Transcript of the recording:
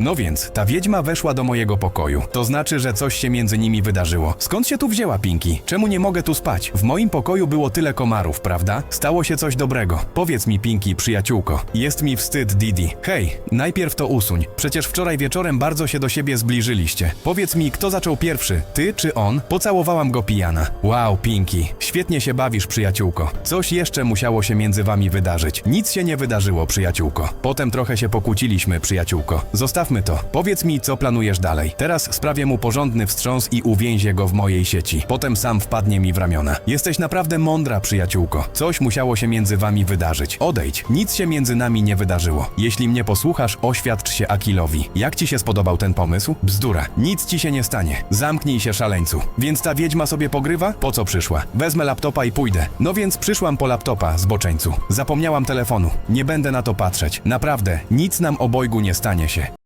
No więc, ta wiedźma weszła do mojego pokoju. To znaczy, że coś się między nimi wydarzyło. Skąd się tu wzięła Pinki? Czemu nie mogę tu spać? W moim pokoju było tyle komarów, prawda? Stało się coś dobrego. Powiedz mi, Pinki, przyjaciółko. Jest mi wstyd, Didi. Hej, najpierw to usuń. Przecież wczoraj wieczorem bardzo się do siebie zbliżyliście. Powiedz mi, kto zaczął pierwszy? Ty czy on? Pocałowałam go pijana. Wow, Pinki. Świetnie się bawisz, przyjaciółko. Coś jeszcze musiało się między wami wydarzyć. Nic się nie wydarzyło, przyjaciółko. Potem trochę się pokłóciliśmy, przyjaciółko. Zostawmy to. Powiedz mi, co planujesz dalej. Teraz sprawię mu porządny wstrząs i uwięzię go w mojej sieci. Potem sam wpadnie mi w ramiona. Jesteś naprawdę mądra, przyjaciółko. Coś musiało się między wami wydarzyć. Odejdź. Nic się między nami nie wydarzyło. Jeśli mnie posłuchasz, oświadcz się Akilowi. Jak ci się spodobał ten pomysł? Bzdura. Nic ci się nie stanie. Zamknij się, szaleńcu. Więc ta wiedźma sobie pogrywa? Po co przyszła? Wezmę laptopa i pójdę. No więc przyszłam po laptopa, zboczeńcu. Zapomniałam telefonu. Nie będę na to patrzeć. Naprawdę, nic nam obojgu nie stanie się.